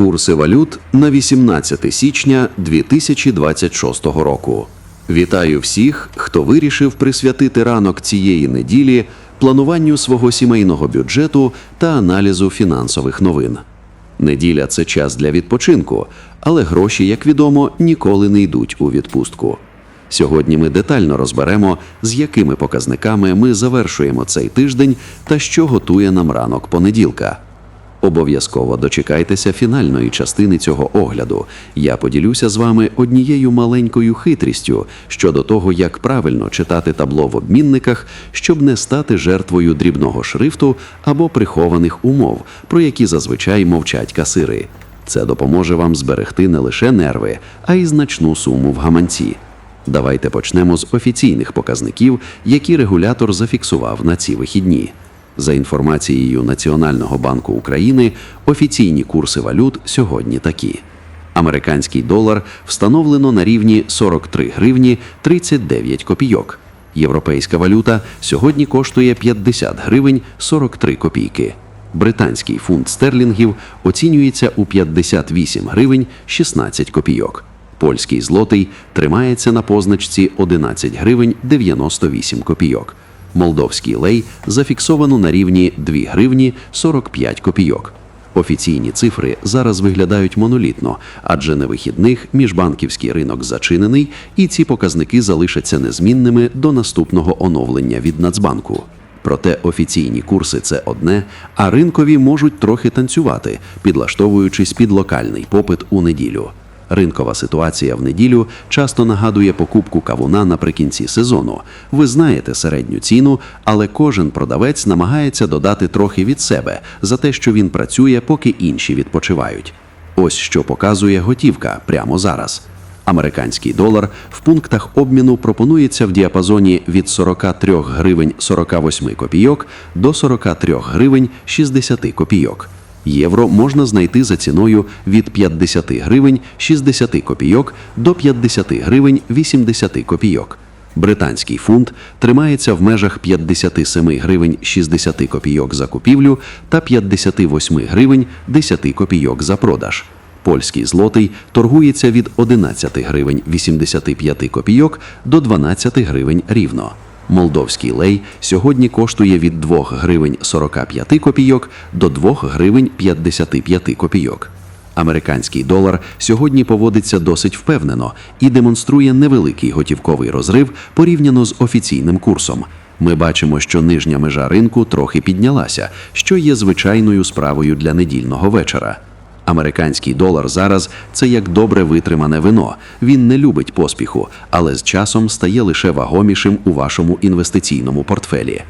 Курси валют на 18 січня 2026 року. Вітаю всіх, хто вирішив присвятити ранок цієї неділі плануванню свого сімейного бюджету та аналізу фінансових новин. Неділя це час для відпочинку, але гроші, як відомо, ніколи не йдуть у відпустку. Сьогодні ми детально розберемо, з якими показниками ми завершуємо цей тиждень та що готує нам ранок понеділка. Обов'язково дочекайтеся фінальної частини цього огляду. Я поділюся з вами однією маленькою хитрістю щодо того, як правильно читати табло в обмінниках, щоб не стати жертвою дрібного шрифту або прихованих умов, про які зазвичай мовчать касири. Це допоможе вам зберегти не лише нерви, а й значну суму в гаманці. Давайте почнемо з офіційних показників, які регулятор зафіксував на ці вихідні. За інформацією Національного банку України, офіційні курси валют сьогодні такі: американський долар встановлено на рівні 43 гривні 39 копійок. Європейська валюта сьогодні коштує 50 гривень 43 копійки. Британський фунт стерлінгів оцінюється у 58 гривень 16 копійок. Польський злотий тримається на позначці 11 гривень 98 копійок. Молдовський лей зафіксовано на рівні 2 гривні 45 копійок. Офіційні цифри зараз виглядають монолітно, адже на вихідних міжбанківський ринок зачинений, і ці показники залишаться незмінними до наступного оновлення від Нацбанку. Проте офіційні курси це одне, а ринкові можуть трохи танцювати, підлаштовуючись під локальний попит у неділю. Ринкова ситуація в неділю часто нагадує покупку кавуна наприкінці сезону. Ви знаєте середню ціну, але кожен продавець намагається додати трохи від себе за те, що він працює, поки інші відпочивають. Ось що показує готівка прямо зараз. Американський долар в пунктах обміну пропонується в діапазоні від 43 гривень 48 копійок до 43 гривень 60 копійок. Євро можна знайти за ціною від 50 гривень 60 копійок до 50 гривень 80 копійок. Британський фунт тримається в межах 57 гривень 60 копійок за купівлю та 58 гривень 10 копійок за продаж. Польський злотий торгується від 11 гривень 85 копійок до 12 гривень рівно. Молдовський лей сьогодні коштує від 2 гривень 45 копійок до 2 гривень 55 копійок. Американський долар сьогодні поводиться досить впевнено і демонструє невеликий готівковий розрив порівняно з офіційним курсом. Ми бачимо, що нижня межа ринку трохи піднялася, що є звичайною справою для недільного вечора. Американський долар зараз це як добре витримане вино. Він не любить поспіху, але з часом стає лише вагомішим у вашому інвестиційному портфелі.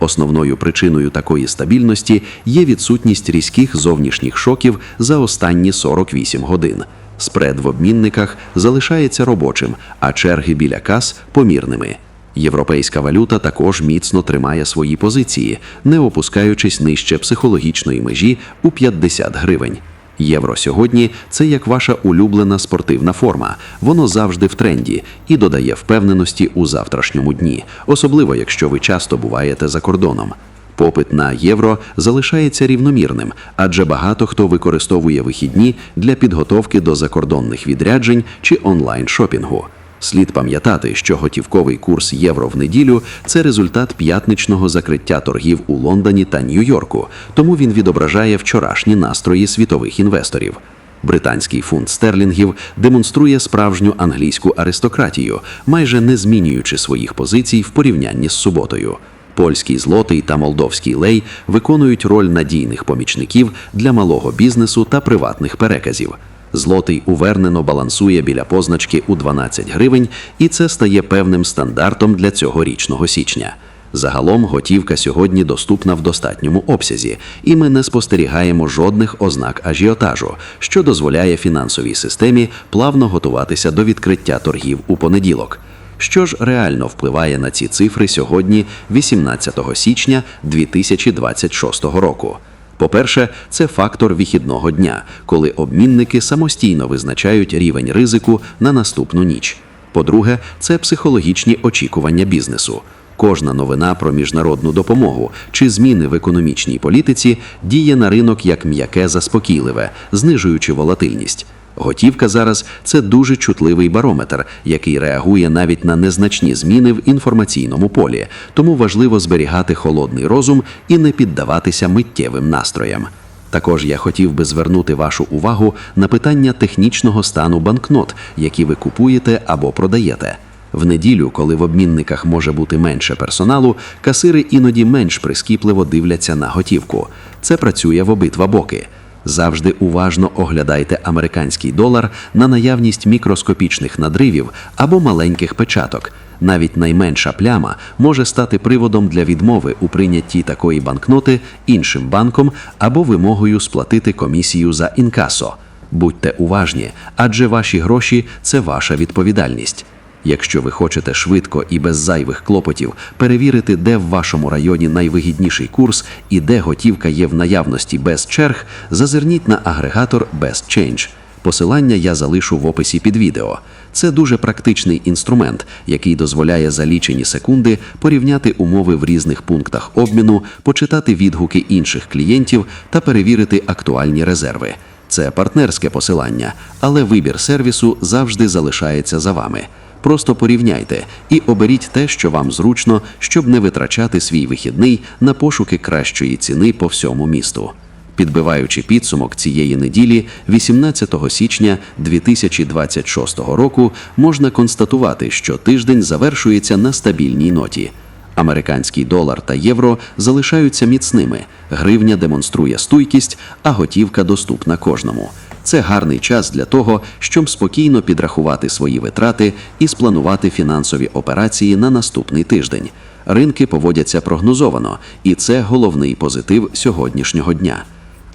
Основною причиною такої стабільності є відсутність різких зовнішніх шоків за останні 48 годин. Спред в обмінниках залишається робочим, а черги біля кас помірними. Європейська валюта також міцно тримає свої позиції, не опускаючись нижче психологічної межі у 50 гривень. Євро сьогодні це як ваша улюблена спортивна форма. Воно завжди в тренді і додає впевненості у завтрашньому дні, особливо якщо ви часто буваєте за кордоном. Попит на євро залишається рівномірним, адже багато хто використовує вихідні для підготовки до закордонних відряджень чи онлайн-шопінгу. Слід пам'ятати, що готівковий курс євро в неділю це результат п'ятничного закриття торгів у Лондоні та Нью-Йорку, тому він відображає вчорашні настрої світових інвесторів. Британський фунт стерлінгів демонструє справжню англійську аристократію, майже не змінюючи своїх позицій в порівнянні з суботою. Польський злотий та молдовський лей виконують роль надійних помічників для малого бізнесу та приватних переказів. Злотий увернено балансує біля позначки у 12 гривень, і це стає певним стандартом для цьогорічного січня. Загалом готівка сьогодні доступна в достатньому обсязі, і ми не спостерігаємо жодних ознак ажіотажу, що дозволяє фінансовій системі плавно готуватися до відкриття торгів у понеділок. Що ж реально впливає на ці цифри сьогодні, 18 січня 2026 року? По-перше, це фактор вихідного дня, коли обмінники самостійно визначають рівень ризику на наступну ніч. По-друге, це психологічні очікування бізнесу. Кожна новина про міжнародну допомогу чи зміни в економічній політиці діє на ринок як м'яке заспокійливе, знижуючи волатильність. Готівка зараз це дуже чутливий барометр, який реагує навіть на незначні зміни в інформаційному полі, тому важливо зберігати холодний розум і не піддаватися миттєвим настроям. Також я хотів би звернути вашу увагу на питання технічного стану банкнот, які ви купуєте або продаєте. В неділю, коли в обмінниках може бути менше персоналу, касири іноді менш прискіпливо дивляться на готівку. Це працює в обидва боки. Завжди уважно оглядайте американський долар на наявність мікроскопічних надривів або маленьких печаток. Навіть найменша пляма може стати приводом для відмови у прийнятті такої банкноти іншим банком або вимогою сплатити комісію за інкасо. Будьте уважні, адже ваші гроші це ваша відповідальність. Якщо ви хочете швидко і без зайвих клопотів перевірити, де в вашому районі найвигідніший курс і де готівка є в наявності без черг, зазирніть на агрегатор BestChange. Посилання я залишу в описі під відео. Це дуже практичний інструмент, який дозволяє за лічені секунди порівняти умови в різних пунктах обміну, почитати відгуки інших клієнтів та перевірити актуальні резерви. Це партнерське посилання, але вибір сервісу завжди залишається за вами. Просто порівняйте і оберіть те, що вам зручно, щоб не витрачати свій вихідний на пошуки кращої ціни по всьому місту. Підбиваючи підсумок цієї неділі, 18 січня 2026 року, можна констатувати, що тиждень завершується на стабільній ноті. Американський долар та євро залишаються міцними, гривня демонструє стійкість, а готівка доступна кожному. Це гарний час для того, щоб спокійно підрахувати свої витрати і спланувати фінансові операції на наступний тиждень. Ринки поводяться прогнозовано, і це головний позитив сьогоднішнього дня.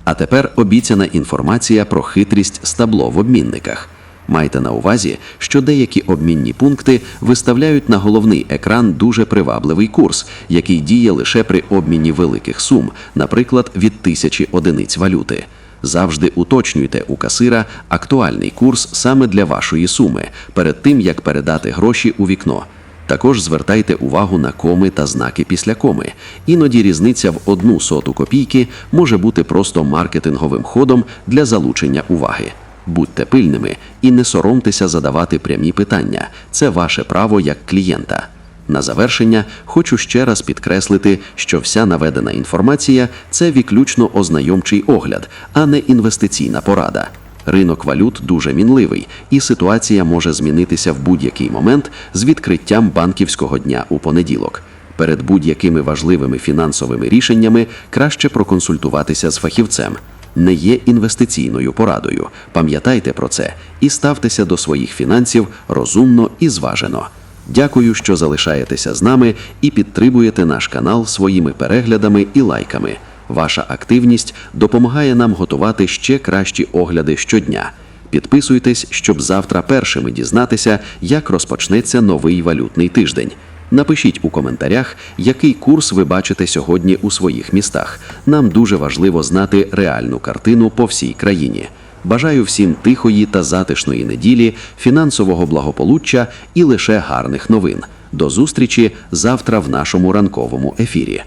А тепер обіцяна інформація про хитрість стабло в обмінниках. Майте на увазі, що деякі обмінні пункти виставляють на головний екран дуже привабливий курс, який діє лише при обміні великих сум, наприклад, від тисячі одиниць валюти. Завжди уточнюйте у касира актуальний курс саме для вашої суми перед тим, як передати гроші у вікно. Також звертайте увагу на коми та знаки після коми. Іноді різниця в одну соту копійки може бути просто маркетинговим ходом для залучення уваги. Будьте пильними і не соромтеся задавати прямі питання. Це ваше право як клієнта. На завершення хочу ще раз підкреслити, що вся наведена інформація це виключно ознайомчий огляд, а не інвестиційна порада. Ринок валют дуже мінливий, і ситуація може змінитися в будь-який момент з відкриттям банківського дня у понеділок. Перед будь-якими важливими фінансовими рішеннями краще проконсультуватися з фахівцем. Не є інвестиційною порадою. Пам'ятайте про це і ставтеся до своїх фінансів розумно і зважено. Дякую, що залишаєтеся з нами і підтримуєте наш канал своїми переглядами і лайками. Ваша активність допомагає нам готувати ще кращі огляди щодня. Підписуйтесь, щоб завтра першими дізнатися, як розпочнеться новий валютний тиждень. Напишіть у коментарях, який курс ви бачите сьогодні у своїх містах. Нам дуже важливо знати реальну картину по всій країні. Бажаю всім тихої та затишної неділі, фінансового благополуччя і лише гарних новин. До зустрічі завтра в нашому ранковому ефірі.